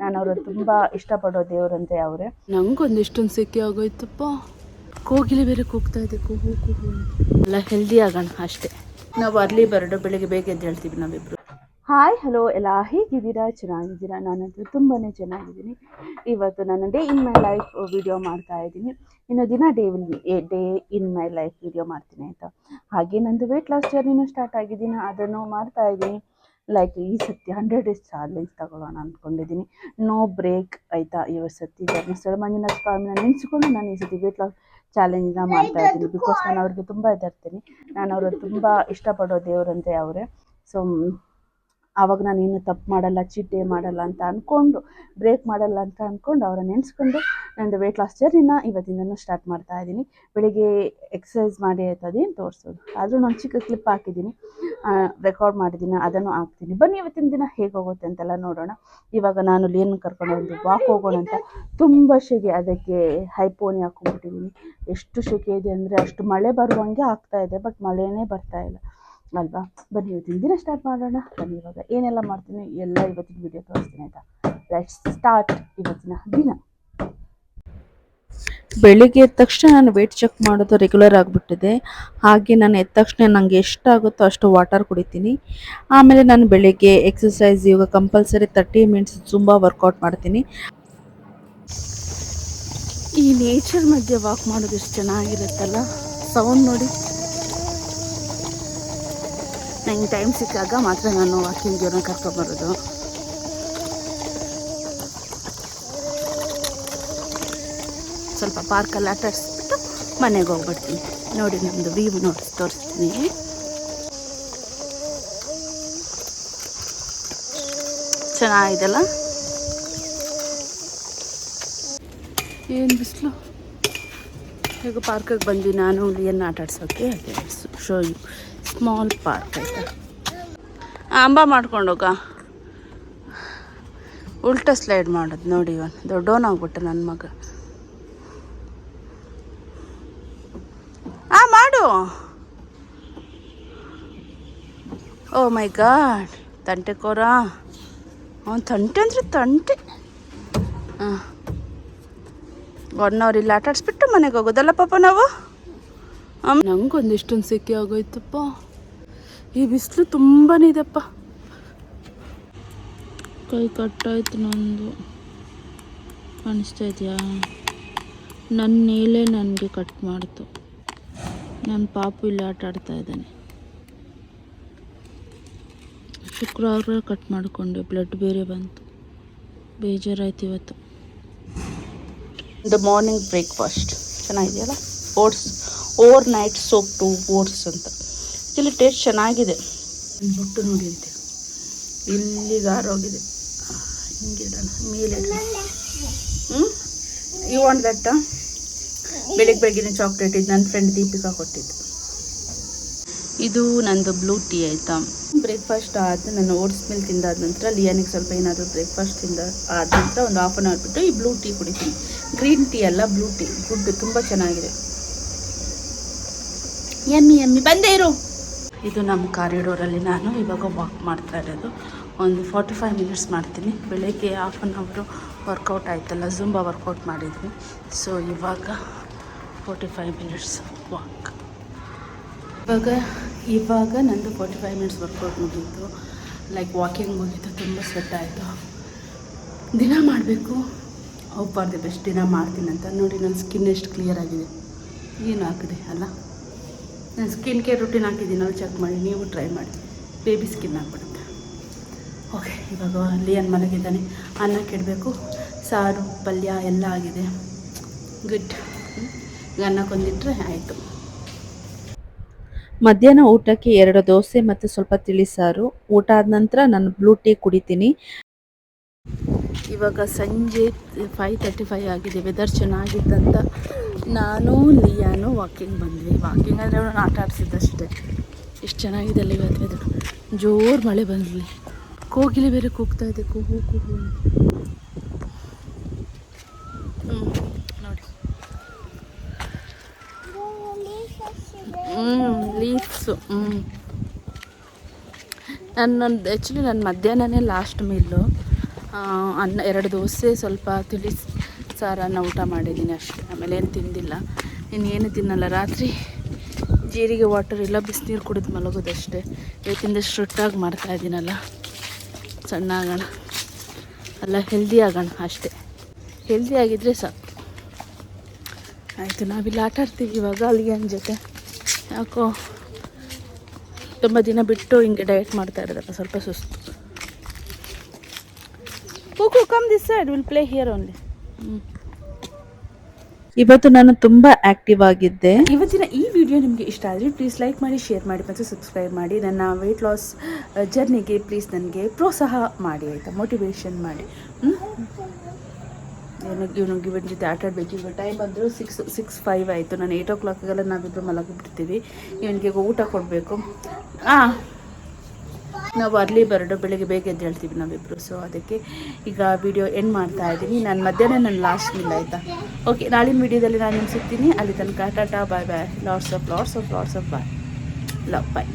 ನಾನು ಅವರು ತುಂಬ ಇಷ್ಟಪಡೋ ದೇವರಂತೆ ಅವರೇ. ನಂಗೊಂದು ಇಷ್ಟೊಂದು ಸೆಕೆ ಆಗೋಯ್ತಪ್ಪ. ಕೋಗಿಲೆ ಬೇರೆ ಕೂಗ್ತಾ ಇದೆ ಕೂಗು ಕೂಗು ಎಲ್ಲ ಹೆಲ್ದಿ ಆಗೋಣ ಅಷ್ಟೇ. ನಾವು ಅರ್ಲಿ ಬರಡು ಬೆಳಿಗ್ಗೆ ಬೇಗ ಎದ್ದು ಹೇಳ್ತೀವಿ ನಾವಿಬ್ರು. ಹಾಯ್ ಹಲೋ ಎಲ್ಲ ಹೇಗಿದ್ದೀರಾ? ಚೆನ್ನಾಗಿದ್ದೀರಾ? ನಾನಂತೂ ತುಂಬಾ ಚೆನ್ನಾಗಿದ್ದೀನಿ. ಇವತ್ತು ನಾನು day in my life video ಮಾಡ್ತಾ ಇದ್ದೀನಿ. ಇನ್ನು ದಿನ day day in my life video ಮಾಡ್ತೀನಿ ಆಯಿತಾ? ಹಾಗೆ ನಂದು ವೆಯ್ಟ್ ಲಾಸ್ ಜರ್ನಿನೂ ಸ್ಟಾರ್ಟ್ ಆಗಿದ್ದೀನಿ. ಅದನ್ನು ಮಾಡ್ತಾ ಇದ್ದೀನಿ. ಲೈಕ್ ಈ ಸತಿ ಹಂಡ್ರೆಡ್ ಡೇಸ್ ಚಾಲೆಂಜ್ ತಗೊಳ್ಳೋಣ ಅಂದ್ಕೊಂಡಿದ್ದೀನಿ ನೋ ಬ್ರೇಕ್ ಆಯಿತಾ ಇವತ್ತು ಸತಿ ಧರ್ಮಸ್ಥಳ ಮಂಜುನಾಥ ಸ್ವಾಮಿನ ನೆನೆಸ್ಕೊಂಡು ನಾನು ಈ ಸತಿ ವೇಟ್ ಲಾಸ್ ಚಾಲೆಂಜ್ನ ಮಾಡ್ತಾ ಇದ್ದೀನಿ. ಬಿಕಾಸ್ ನಾನು ಅವ್ರಿಗೆ ತುಂಬ ಇದಾಗ್ತೀನಿ ನಾನು ಅವರು ತುಂಬ ಇಷ್ಟಪಡೋ ದೇವರಂತೆ ಅವರೇ. ಸೊ ಆವಾಗ ನಾನು ಏನು ತಪ್ಪು ಮಾಡಲ್ಲ ಚಿಟ್ಟೆ ಮಾಡಲ್ಲ ಅಂತ ಅಂದ್ಕೊಂಡು ಬ್ರೇಕ್ ಮಾಡಲ್ಲ ಅಂತ ಅಂದ್ಕೊಂಡು ಅವರ ನೆನೆಸ್ಕೊಂಡು ನಂದು ವೆಯ್ಟ್ ಲಾಸ್ ಜರ್ನಿನ ಇವತ್ತಿಂದನೂ ಸ್ಟಾರ್ಟ್ ಮಾಡ್ತಾ ಇದ್ದೀನಿ. ಬೆಳಿಗ್ಗೆ ಎಕ್ಸಸೈಸ್ ಮಾಡಿ ಅದೇನು ತೋರಿಸೋದು. ಆದರೂ ನಾನು ಚಿಕ್ಕ ಕ್ಲಿಪ್ ಹಾಕಿದ್ದೀನಿ. ರೆಕಾರ್ಡ್ ಮಾಡಿದ್ದೀನಿ, ಅದನ್ನು ಹಾಕ್ತೀನಿ. ಬನ್ನಿ ಇವತ್ತಿನ ದಿನ ಹೇಗೆ ಹೋಗುತ್ತೆ ಅಂತೆಲ್ಲ ನೋಡೋಣ. ಇವಾಗ ನಾನು ಲೇನ್ ಕರ್ಕೊಂಡು ಒಂದು ವಾಕ್ ಹೋಗೋಣ ಅಂತ ತುಂಬ ಶೆಗೆ ಅದಕ್ಕೆ ಹೈಪೋನಿ ಹಾಕೊಂಡ್ಬಿಟ್ಟಿದ್ದೀನಿ. ಎಷ್ಟು ಶೆಕೆ ಇದೆ ಅಂದರೆ ಅಷ್ಟು ಮಳೆ ಬರುವಂಗೆ ಆಗ್ತಾ ಇದೆ ಬಟ್ ಮಳೆನೇ ಬರ್ತಾ ಇಲ್ಲ. ಅಲ್ವಾ? ಬನ್ನಿ ಇವತ್ತಿನ ದಿನ ಸ್ಟಾರ್ಟ್ ಮಾಡೋಣ. ಬನ್ನಿ ಇವಾಗ ಏನೆಲ್ಲ ಮಾಡ್ತೀನಿ ಎಲ್ಲ ಇವತ್ತಿನ ವಿಡಿಯೋ ತೋರಿಸ್ತೀನಿ ಆಯಿತಾ? ಲೆಟ್ಸ್ ಸ್ಟಾರ್ಟ್ ಇವತ್ತಿನ ದಿನ. ಬೆಳಿಗ್ಗೆ ಎದ್ದ ತಕ್ಷಣ ನಾನು ವೆಯ್ಟ್ ಚೆಕ್ ಮಾಡೋದು ರೆಗ್ಯುಲರ್ ಆಗಿಬಿಟ್ಟಿದೆ. ಹಾಗೆ ನಾನು ಎದ್ದ ತಕ್ಷಣ ನನಗೆ ಎಷ್ಟಾಗುತ್ತೋ ಅಷ್ಟು ವಾಟರ್ ಕುಡಿತೀನಿ. ಆಮೇಲೆ ನಾನು ಬೆಳಿಗ್ಗೆ ಎಕ್ಸಸೈಸ್ ಇವಾಗ ಕಂಪಲ್ಸರಿ ತರ್ಟಿ ಮಿನಿಟ್ಸ್ ತುಂಬ ವರ್ಕೌಟ್ ಮಾಡ್ತೀನಿ. ಈ ನೇಚರ್ ಮಧ್ಯೆ ವಾಕ್ ಮಾಡೋದು ಎಷ್ಟು ಚೆನ್ನಾಗಿರುತ್ತಲ್ಲ? ಸೌಂಡ್ ನೋಡಿ. ನಂಗೆ ಟೈಮ್ ಸಿಕ್ಕಾಗ ಮಾತ್ರ ನಾನು ವಾಕಿಂಗ್ ಜೀವನ ಕರ್ಕೊಂಬರೋದು ಸ್ವಲ್ಪ ಪಾರ್ಕಲ್ಲಿ ಆಟಾಡಿಸ್ಬಿಟ್ಟು ಮನೆಗೆ ಹೋಗ್ಬಿಡ್ತೀನಿ. ನೋಡಿ ನಮ್ಮದು ವೀವ್ ನೋಡಿ ತೋರಿಸ್ತೀನಿ. ಚೆನ್ನಾಗಿದೆಲ್ಲ ಏನು ಬಿಸಿಲು? ಈಗ ಪಾರ್ಕಿಗೆ ಬಂದ್ವಿ ನಾನು ಹುಲಿಯನ್ನು ಆಟ ಆಡ್ಸೋಕ್ಕೆ ಶೋ ಯು ಸ್ಮಾಲ್ ಪಾರ್ಕ್ ಆಯಿತಾ? ಅಂಬ ಮಾಡ್ಕೊಂಡೋಗ. ಉಲ್ಟಾ ಸ್ಲೈಡ್ ಮಾಡೋದು ನೋಡಿ ಇವನ್. ದೊಡ್ಡವನಾಗ್ಬಿಟ್ಟೆ ನನ್ನ ಮಗ. ಆ ಓ ಮೈ ಗಾಡ್ ತಂಟೆ ಕೋರ. ಅವ್ನು ತಂಟೆ ಅಂದರೆ ತಂಟೆ. ಹಾಂ. ಒನ್ ಅವರ್ ಇಲ್ಲಿ ಆಟ ಮನೆಗೆ ಹೋಗೋದಲ್ಲ ಪಾಪ ನಾವು? ನಂಗೊಂದು ಇಷ್ಟೊಂದು ಸೆಕೆ ಆಗೋಯ್ತಪ್ಪ. ಈ ಬಿಸಿಲು ತುಂಬಾ ಇದೆಪ್ಪ. ಕೈ ಕಟ್ಟಾಯ್ತು ನಂದು. ಕಾಣಿಸ್ತಾ ಇದೆಯಾ? ನನ್ನ ಮೇಲೆ ನನಗೆ ಕಟ್ ಮಾಡ್ತು. ನನ್ನ ಪಾಪು ಇಲ್ಲಿ ಆಟ ಆಡ್ತಾ ಇದ್ದಾನೆ. ಶುಕ್ರವಾರ ಕಟ್ ಮಾಡಿಕೊಂಡೆ ಬ್ಲಡ್ ಬೇರೆ ಬಂತು. ಬೇಜಾರಾಯ್ತು ಇವತ್ತು. The morning breakfast ಚೆನ್ನಾಗಿದೆಯಲ್ಲ? Oats overnight soap to oats ಅಂತ. ಇಲ್ಲಿ ಟೇಸ್ಟ್ ಚೆನ್ನಾಗಿದೆ. ಬೊಟ್ಟು ನೋಡಿ ಅಂತ ಇಲ್ಲಿಗೆ ಆರೋಗಿದೆ. ಹಿಂಗಿಡೋಣ ಮೇಲೆ ಹ್ಞೂ ಯು ವಾಂಟ್ ದಟ್ಟ ಬೆಳಿಗ್ಗೆ ಬೆಳಗ್ಗೆ ಚಾಕ್ಲೇಟ್ ಇದು ನನ್ನ ಫ್ರೆಂಡ್ ದೀಪಿಕಾ ಕೊಟ್ಟಿದ್ದು. ಇದು ನಂದು ಬ್ಲೂ ಟೀ ಆಯಿತಾ? ಬ್ರೇಕ್ಫಾಸ್ಟ್ ಆದ ನಾನು ಓಟ್ಸ್ ಮಿಲ್ ತಿಂದಾದ ನಂತರ ಲಿಯಾನಿಗೆ ಸ್ವಲ್ಪ ಏನಾದರೂ ಬ್ರೇಕ್ಫಾಸ್ಟ್ ತಿಂದ ಆದ ನಂತರ ಒಂದು ಹಾಫ್ ಆನ್ ಅವರ್ ಬಿಟ್ಟು ಈ ಬ್ಲೂ ಟೀ ಕುಡಿತೀನಿ. ಗ್ರೀನ್ ಟೀ ಅಲ್ಲ ಬ್ಲೂ ಟೀ ಗುಡ್ ತುಂಬ ಚೆನ್ನಾಗಿದೆ. ಎಮ್ಮಿ ಎಮ್ಮಿ ಬಂದೇ ಇರು. ಇದು ನಮ್ಮ ಕಾರಿಡೋರಲ್ಲಿ ನಾನು ಇವಾಗ ವಾಕ್ ಮಾಡ್ತಾ ಇರೋದು. ಒಂದು ಫಾರ್ಟಿ ಫೈವ್ ಮಿನಿಟ್ಸ್ ಮಾಡ್ತೀನಿ. ಬೆಳಗ್ಗೆ ಹಾಫ್ ಆನ್ ಅವರು ವರ್ಕೌಟ್ ಆಯ್ತಲ್ಲ ಝುಂಬ ವರ್ಕೌಟ್ ಮಾಡಿದ್ವಿ. ಸೊ ಇವಾಗ ಫೋರ್ಟಿ ಫೈವ್ ಮಿನಿಟ್ಸ್ ವಾಕ್ ಇವಾಗ ಇವಾಗ ನಂದು ಫೋರ್ಟಿ ಫೈವ್ ಮಿನಿಟ್ಸ್ ವರ್ಕೌಟ್ ಮುಗೀತು. ಲೈಕ್ ವಾಕಿಂಗ್ ಮುಗೀತು, ತುಂಬ ಸ್ವೆಟ್ ಆಯಿತು. ದಿನ ಮಾಡಬೇಕು. ಹೋಗ್ಬಾರ್ದು ಬೆಸ್ಟ್ ದಿನ ಮಾಡ್ತೀನಿ ಅಂತ. ನೋಡಿ, ನನ್ನ ಸ್ಕಿನ್ ಎಷ್ಟು ಕ್ಲಿಯರ್ ಆಗಿದೆ. ಏನು ಹಾಕಿದೆ ಅಲ್ಲ? ನಾನು ಸ್ಕಿನ್ ಕೇರ್ ರುಟೀನ್ ಹಾಕಿದ್ದೀನಲ್ಲ ಚೆಕ್ ಮಾಡಿ. ನೀವು ಟ್ರೈ ಮಾಡಿ. ಬೇಬಿ ಸ್ಕಿನ್ ಹಾಕ್ಬಿಡುತ್ತೆ ಓಕೆ ಇವಾಗ ಲಿಯನ್ ಮಲಗಿದ್ದಾನೆ. ಅನ್ನ ಕೆಡಬೇಕು. ಸಾರು, ಪಲ್ಯ ಎಲ್ಲ ಆಗಿದೆ. ಗುಡ್ ಅನ್ನ ಕೊಂದಿಟ್ರೆ ಆಯಿತು. ಮಧ್ಯಾಹ್ನ ಊಟಕ್ಕೆ ಎರಡು ದೋಸೆ ಮತ್ತು ಸ್ವಲ್ಪ ತಿಳಿಸಾರು ಊಟ ಆದ ನಂತರ ನಾನು ಬ್ಲೂ ಟೀ ಕುಡಿತೀನಿ. ಇವಾಗ ಸಂಜೆ ಫೈವ್ ತರ್ಟಿ ಫೈವ್ ಆಗಿದೆ ವೆದರ್ ಚೆನ್ನಾಗಿದ್ದಂತ ನಾನು ಲಿಯಾನು ವಾಕಿಂಗ್ ಬಂದ್ವಿ. ವಾಕಿಂಗ್ ಅಂದರೆ ಅವನು ಆಟ ಆಡಿಸಿದ್ದಷ್ಟೇ. ಎಷ್ಟು ಚೆನ್ನಾಗಿದೆ ಅಲ್ಲಿ ಇವತ್ತು ವೆದರ್ ಜೋರು ಮಳೆ ಬಂದ್ವಿ. ಕೋಗಿಲೆ ಬೇರೆ ಕೂಗ್ತಾ ಇದೆ. ಕೂಗು ಕೂಗು ಹ್ಞೂ ಹ್ಞೂ ಹ್ಞೂ ನನ್ನ ಆ್ಯಕ್ಚುಲಿ ನನ್ನ ಮಧ್ಯಾಹ್ನನೇ ಲಾಸ್ಟ್ ಮೀಲು ಅನ್ನ, ಎರಡು ದೋಸೆ ಸ್ವಲ್ಪ ತಿಳಿ ಸಾರನ್ನು ಊಟ ಮಾಡಿದ್ದೀನಿ ಅಷ್ಟೇ. ಆಮೇಲೆ ಏನು ತಿಂದಿಲ್ಲ. ಇನ್ನೇನು ತಿನ್ನಲ್ಲ. ರಾತ್ರಿ ಜೀರಿಗೆ ವಾಟರ್ ಇಲ್ಲ, ಬಿಸಿನೀರು ಕುಡಿದು ಮಲಗೋದಷ್ಟೇ. ಇವತ್ತಿಂದ ಸ್ಟ್ರಿಟ್ಟಾಗಿ ಮಾಡ್ತಾ ಇದ್ದೀನಲ್ಲ. ಸಣ್ಣ ಆಗೋಣ ಅಲ್ಲ ಹೆಲ್ದಿ ಆಗೋಣ ಅಷ್ಟೇ. ಹೆಲ್ದಿ ಆಗಿದ್ದರೆ ಸಾಕು. ಆಯಿತು, ನಾವಿಲ್ಲಿ ಆಟ ಆಡ್ತೀವಿ ಇವಾಗ ಅಲ್ಲಿಗೆ ಜೊತೆ. ಯಾಕೋ ತುಂಬ ದಿನ ಬಿಟ್ಟು ಹಿಂಗೆ ಡಯಟ್ ಮಾಡ್ತಾ ಇರೋದಲ್ಲ ಸ್ವಲ್ಪ ಸುಸ್ತು. Kuku come this side will play here only ಇವತ್ತು ನಾನು ತುಂಬ ಆಕ್ಟಿವ್ ಆಗಿದ್ದೆ. ಇವತ್ತಿನ ಈ ವಿಡಿಯೋ ನಿಮಗೆ ಇಷ್ಟ ಆದರೆ ಪ್ಲೀಸ್ ಲೈಕ್ ಮಾಡಿ ಶೇರ್ ಮಾಡಿ ಮತ್ತು ಸಬ್ಸ್ಕ್ರೈಬ್ ಮಾಡಿ. ನನ್ನ ವೆಯ್ಟ್ ಲಾಸ್ ಜರ್ನಿಗೆ ಪ್ಲೀಸ್ ನನಗೆ ಪ್ರೋತ್ಸಾಹ ಮಾಡಿ ಆಯಿತಾ? ಮೋಟಿವೇಶನ್ ಮಾಡಿ. ಹ್ಮ್? ಏನು ಇವನು ಇವನ ಜೊತೆ ಆಟ ಆಡಬೇಕು ಈಗ ಟೈಮ್ ಬಂದರೂ ಸಿಕ್ಸ್ ಸಿಕ್ಸ್ ಫೈವ್ ಆಯಿತು. ನಾನು ಏಯ್ಟ್ ಓ ಕ್ಲಾಕಿಗೆಲ್ಲ ನಾವಿಬ್ಬರು ಮಲಗಿಬಿಡ್ತೀವಿ. ಇವನಿಗೆ ಊಟ ಕೊಡಬೇಕು. ಹಾಂ ನಾವು ಅರ್ಲಿ ಬರ್ಡು ಬೆಳಿಗ್ಗೆ ಬೇಗ ಎದ್ದು ಹೇಳ್ತೀವಿ ನಾವಿಬ್ಬರು ಸೊ ಅದಕ್ಕೆ ಈಗ ವಿಡಿಯೋ ಎಂಡ್ ಮಾಡ್ತಾ ಇದ್ದೀನಿ. ನಾನು ಮಧ್ಯಾಹ್ನ ನನ್ನ ಲಾಸ್ಟ್ ಇಲ್ಲ ಆಯಿತಾ? ಓಕೆ ನಾಳಿನ ವಿಡಿಯೋದಲ್ಲಿ ನಾನು ನಿಮ್ಗೆ ಸಿಗ್ತೀನಿ. ಅಲ್ಲಿ ತನಕ tata bye bye lots of lots of lots of bye love bye